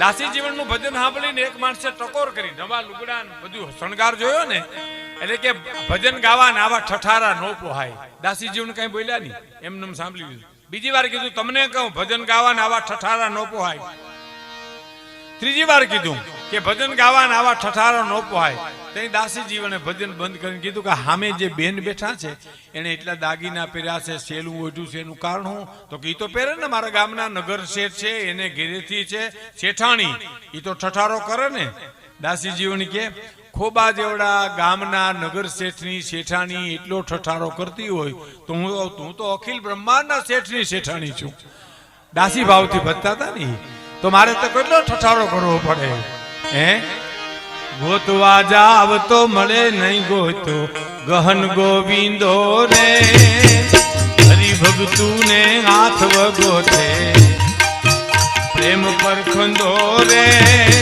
દાસી જીવનનું ભજન સાંભળીને એક માણસે ટકોર કરી નવા લુગડા બધું શણગાર જોયો ને, એટલે કે ભજન ગાવા ને આવા ઠઠારા નો પોહાય. દાસી જીવન કઈ બોલ્યા નહીં એમને એમ સાંભળી લીધું બીજી વાર કીધું, તમને કહું, ભજન ગાવા ને આવા ઠઠારા નો પોહાય. ત્રીજી વાર કીધું કે ભજન ગાવાના આવા ઠઠારો ન પોહાય. ત્યાં દાસી જીવને ભજન બંધ કરીને કીધું કે સામે જે બેન બેઠા છે એને એટલા દાગીના પહેર્યા છે, સેલું ઓઢ્યું છે, એનું કારણ હું? તો કે એ તો પહેરે ને મારા ગામના નગર શેઠ છે, એને ઘેરેથી છે, શેઠાણી. એ તો ઠઠારો કરે ને. દાસી જીવન કે, ખોબા જેવડા ગામના નગર શેઠની શેઠાણી એટલો ઠઠારો કરતી હોય, તો હું હું તો અખિલ બ્રહ્માંડના શેઠની શેઠાણી છું. દાસી ભાવથી ભજતા હતા ને તો મારે તો કેટલો ઠઠારો કરવો પડે? હે? ગોતવા જાવ તો મળે નહીં ગોતો, ગહન ગોવિંદો રે. હરિભગતું ને હાથ વગોથે, પ્રેમ પર ખંદો રે.